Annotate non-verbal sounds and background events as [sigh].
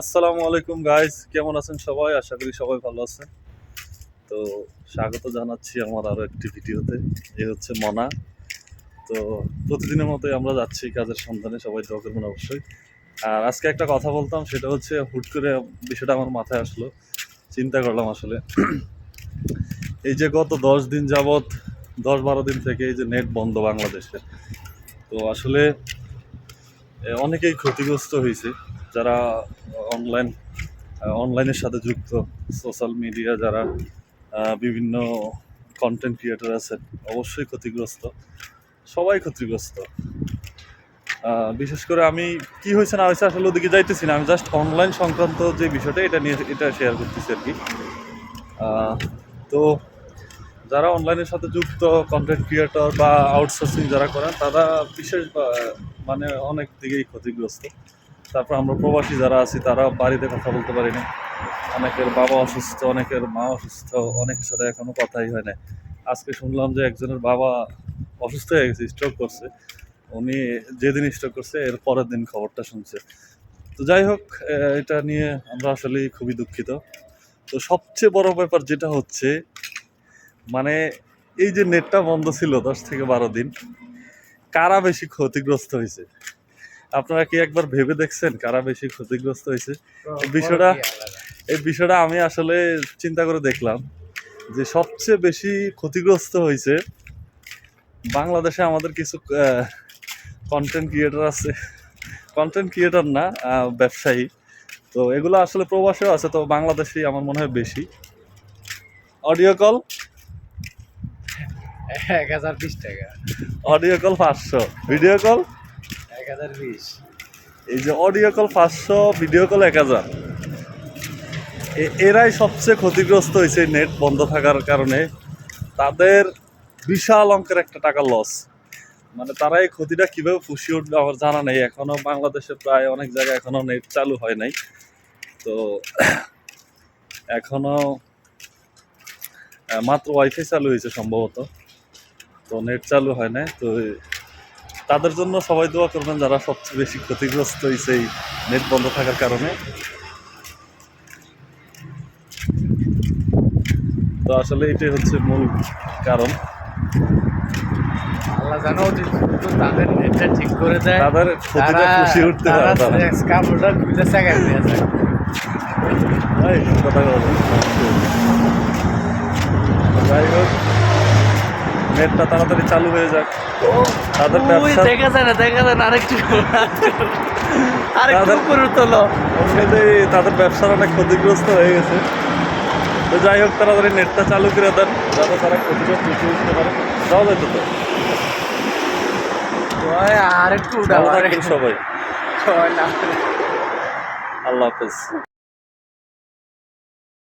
আসসালামু আলাইকুম গাইস কেমন আছেন সবাই? আশা করি সবাই ভালো আছেন। তো স্বাগত জানাচ্ছি আমার আরও একটি ভিডিওতে। এ হচ্ছে মনা। তো প্রতিদিনের মতোই আমরা যাচ্ছি কাজের সন্ধানে, সবাই দোয়া করবেন অবশ্যই। আর আজকে একটা কথা বলতাম, সেটা হচ্ছে হুট করে বিষয়টা আমার মাথায় আসলো। চিন্তা করলাম আসলে। এই যে গত দশ দিন যাবৎ, দশ বারো দিন থেকে এই যে নেট বন্ধ বাংলাদেশে। তো আসলে অনেকেই ক্ষতিগ্রস্ত হয়েছে। যারা অনলাইন অনলাইনের সাথে যুক্ত। সোশ্যাল মিডিয়া যারা বিভিন্ন কন্টেন্ট ক্রিয়েটার আছেন অবশ্যই ক্ষতিগ্রস্ত। সবাই ক্ষতিগ্রস্ত। বিশেষ করে আমি কি হয়েছে, না হয়েছে, আসলে ওদিকে যাইতেছি না। আমি জাস্ট অনলাইন সংক্রান্ত যে বিষয়টা, এটা নিয়ে, এটা শেয়ার করতেছি আর কি। তো যারা অনলাইনের সাথে যুক্ত কন্টেন্ট ক্রিয়েটর বা আউটসোর্সিং যারা করেন, তারা বিশেষ মানে অনেক দিকেই ক্ষতিগ্রস্ত। তারপর আমরা প্রবাসী যারা আছি তারা বাড়িতে কথা বলতে পারি না অনেকের বাবা অসুস্থ, অনেকের মা অসুস্থ, অনেকের সাথে এখনও কথাই হয় না আজকে শুনলাম যে একজনের বাবা অসুস্থ হয়ে গেছে স্ট্রোক করছে। উনি যেদিন স্ট্রোক করছে, এর পরের দিন খবরটা শুনছে। তো যাই হোক এটা নিয়ে আমরা আসলে খুবই দুঃখিত। তো সবচেয়ে বড় ব্যাপার যেটা হচ্ছে মানে এই যে নেটটা বন্ধ ছিল দশ থেকে বারো দিন, কারা বেশি ক্ষতিগ্রস্ত হয়েছে? আপনারা কি একবার ভেবে দেখছেন কারা বেশি ক্ষতিগ্রস্ত হয়েছে? এই বিষয়টা এই বিষয়টা আমি আসলে চিন্তা করে দেখলাম যে সবচেয়ে বেশি ক্ষতিগ্রস্ত হয়েছে বাংলাদেশে আমাদের কিছু কন্টেন্ট ক্রিয়েটার আছে। কন্টেন্ট ক্রিয়েটার না ব্যবসায়ী। তো এগুলো আসলে প্রবাসেও আছে তো বাংলাদেশেই আমার মনে হয় বেশি। অডিও কল এক হাজার বিশ টাকা। অডিও কল পাঁচশো। ভিডিও কল এই যে অডিও কল পাঁচশো ভিডিও কল এক হাজার। এরাই সবচেয়ে ক্ষতিগ্রস্ত হয়েছে নেট বন্ধ থাকার কারণে। তাদের বিশাল অঙ্কের একটা টাকা লস মানে তারা এই ক্ষতিটা কীভাবে পুষিয়ে উঠবে আমার জানা নেই। এখনও বাংলাদেশে প্রায় অনেক জায়গায় এখনও নেট চালু হয় নাই। তো [clears throat] এখনও মাত্র ওয়াইফাই চালু হয়েছে সম্ভবত। তো নেট চালু হয় না তো তাদের জন্য সবাই দোয়া করবেন যারা সবচেয়ে বেশি ক্ষতিগ্রস্ত হয়েছে এই নেট বন্ধ থাকার কারণে। তো আসলে এটাই হচ্ছে মূল কারণ। আল্লাহ জানো তাদের নেটটা ঠিক করে দেয়। তাদের ক্ষতিটা পুষিয়ে উঠতে পারে তারা। কাপড়টা খুলে চাকায় নিয়ে যায়। কথা বলো। যাই হোক। নেটটা তাড়াতাড়ি চালু হয়ে যাক। তাদের ব্যবসা দেখা যায় না দেখা যায় না আরেকটু আরেকটু উপরে তোলো তাদের ব্যবসার অনেক ক্ষতিগ্রস্ত হয়ে গেছে। তো যাই হোক তাড়াতাড়ি নেটটা চালু করে দেন যাতে তারা পুষিয়ে উঠতে পারে। যাওয়া যাইতো তো ওই আরেকটু সবাই। আল্লাহ হাফেজ।